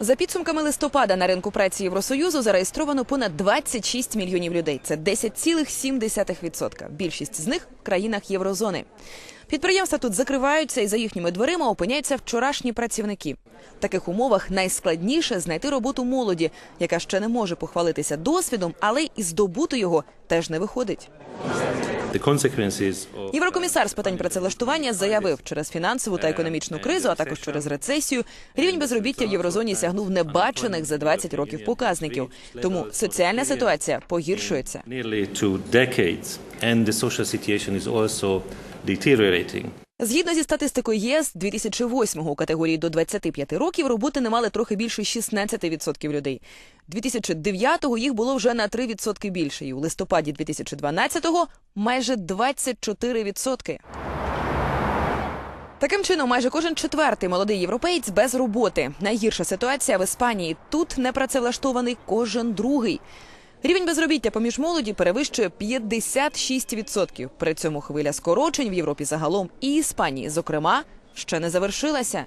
За підсумками листопада на ринку праці Євросоюзу зареєстровано понад 26 мільйонів людей. Це 10,7%. Більшість з них в країнах єврозони. Підприємства тут закриваються і за їхніми дверима опиняються вчорашні працівники. В таких умовах найскладніше знайти роботу молоді, яка ще не може похвалитися досвідом, але і здобути його теж не виходить. Єврокомісар з питань працевлаштування заявив, через фінансову та економічну кризу, а також через рецесію, рівень безробіття в єврозоні сягнув небачених за 20 років показників. Тому соціальна ситуація погіршується. Згідно зі статистикою ЄС, 2008-го у категорії до 25 років роботи не мали трохи більше 16% людей. 2009-го їх було вже на 3% більше, і у листопаді 2012-го майже 24%. Таким чином, майже кожен четвертий молодий європеєць без роботи. Найгірша ситуація в Іспанії. Тут непрацевлаштований кожен другий. Рівень безробіття поміж молоді перевищує 56%. При цьому хвиля скорочень в Європі загалом і Іспанії, зокрема, ще не завершилася.